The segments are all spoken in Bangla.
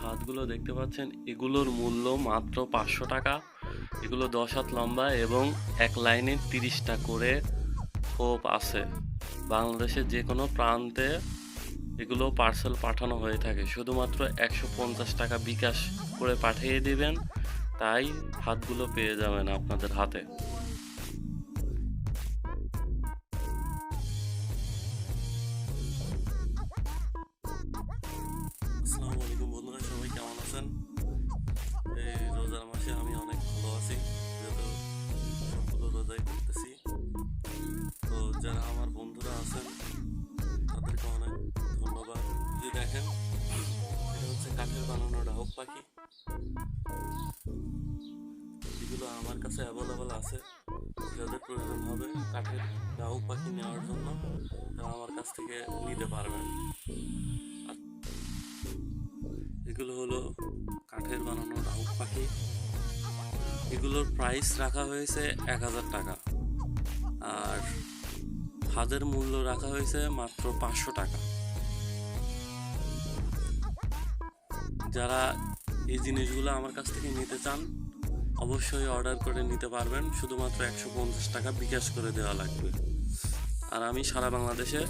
ফাঁদগুলো দেখতে পাচ্ছেন, এগুলোর মূল্য মাত্র পাঁচশো টাকা। এগুলো দশ হাত লম্বা এবং এক লাইনে তিরিশটা করে খোপ আছে। বাংলাদেশের যে কোনো প্রান্তে এগুলো পার্সেল পাঠানো হয়ে থাকে। শুধুমাত্র একশো পঞ্চাশ টাকা বিকাশ করে পাঠিয়ে দিবেন, তাই হাতগুলো পেয়ে যাবেন আপনাদের হাতে। আলাইকুম বন্ধুরা, সবাই কেমন আছেন? এই রোজার মাসে আমি অনেক ভালো আছি যেহেতু সবগুলো রোজাই করতেছি তো যারা আমার বন্ধুরা আছেন, তাদেরকে অনেক ধন্যবাদ। যে দেখেন, এটা হচ্ছে কাঠের বানানো ডাহক পাখি। এগুলো আমার কাছে অ্যাভেলেবেল আছে, যাদের প্রয়োজন হবে কাঠের ডাহক পাখি নেওয়ার জন্য, তারা আমার কাছ থেকে নিতে পারবেন। এগুলো হলো কাঠের বানানো ডাউক পাখি। এগুলোর প্রাইস রাখা হয়েছে এক হাজার টাকা। আর হাজার মূল্য রাখা হয়েছে মাত্র পাঁচশো টাকা। যারা এই জিনিসগুলো আমার কাছ থেকে নিতে চান, অবশ্যই অর্ডার করে নিতে পারবেন। শুধুমাত্র একশো পঞ্চাশ টাকা বিকাশ করে দেওয়া লাগবে। আর আমি সারা বাংলাদেশে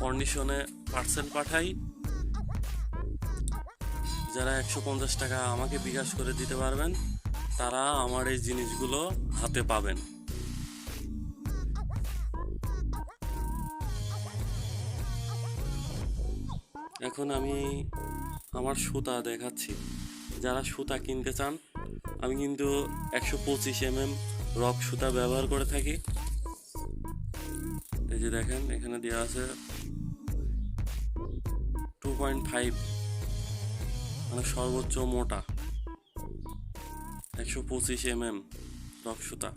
কন্ডিশনে পার্সেল পাঠাই। যারা একশো পঞ্চাশ টাকা আমাকে বিকাশ করে দিতে পারবেন, তারা আমার এই জিনিসগুলো হাতে পাবেন। এখন আমি আমার সুতা দেখাচ্ছি। যারা সুতা কিনতে চান, আমি কিন্তু একশো পঁচিশ এম এম রক সুতা ব্যবহার করে থাকি। এই যে দেখেন, এখানে দেওয়া আছে টু পয়েন্ট ফাইভ মানে সর্বোচ্চ মোটা। একশো পঁচিশ এম এম সুতা।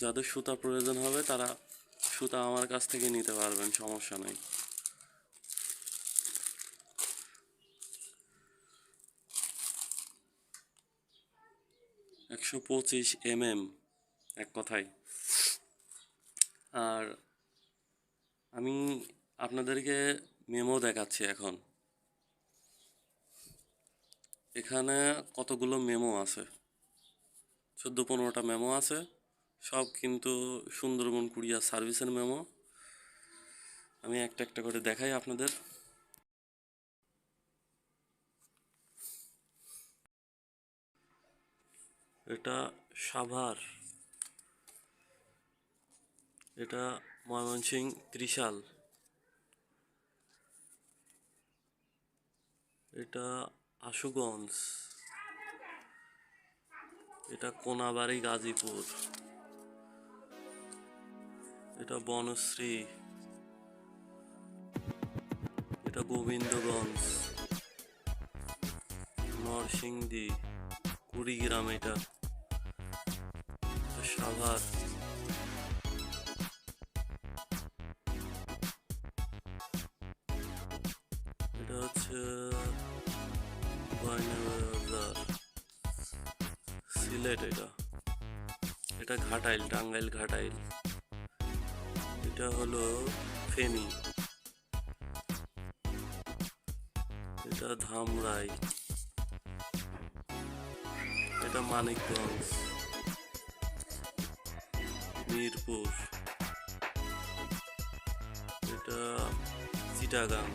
যাদের সুতা প্রয়োজন হবে, তারা সুতা আমার কাছ থেকে নিতে পারবেন, সমস্যা নেই। একশো পঁচিশ এম এম এক কথায়। আর আমি আপনাদেরকে মেমো দেখাচ্ছি এখন। এখানে কতগুলো মেমো আছে? চোদ্দ, পনেরোটা মেমো আছে। সব কিন্তু সুন্দরবন কুরিয়ার সার্ভিসের মেমো। আমি একটা একটা করে দেখাই আপনাদের। এটা সাভার। এটা ময়মনসিং ত্রিশাল। এটা আশুগঞ্জ। এটা কোনাবাড়ি গাজীপুর। এটা বনশ্রী। এটা গোবিন্দগঞ্জ। নরসিংদী। কুড়িগ্রাম এটা। সাভার। সিলেট এটা। এটা ঘাটাইল, টাঙ্গাইল ঘাটাইল। এটা হলো ফেনী। এটা ধামরাই। এটা মানিকগঞ্জ। মিরপুর। এটা চিটাগাং।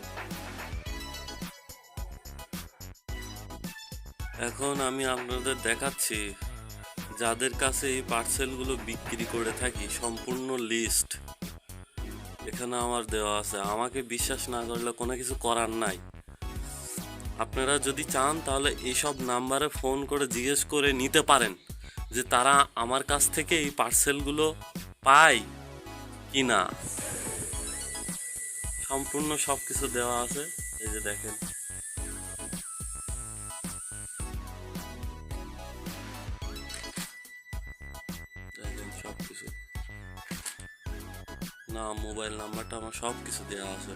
এখন আমি আপনাদের দেখাচ্ছি যাদের কাছে এই পার্সেলগুলো বিক্রি করে থাকি, সম্পূর্ণ লিস্ট এখানে আমার দেওয়া আছে, আমাকে বিশ্বাস না করলে কোনো কিছু করার নাই। আপনারা যদি চান, তাহলে এইসব নাম্বারে ফোন করে জিজ্ঞেস করে নিতে পারেন যে তারা আমার কাছ থেকে এই পার্সেলগুলো পায় কি না সম্পূর্ণ সব কিছু দেওয়া আছে, এই যে দেখেন। নাম মোবাইল নাম্বারটা আমার সব কিছু দেওয়া আছে।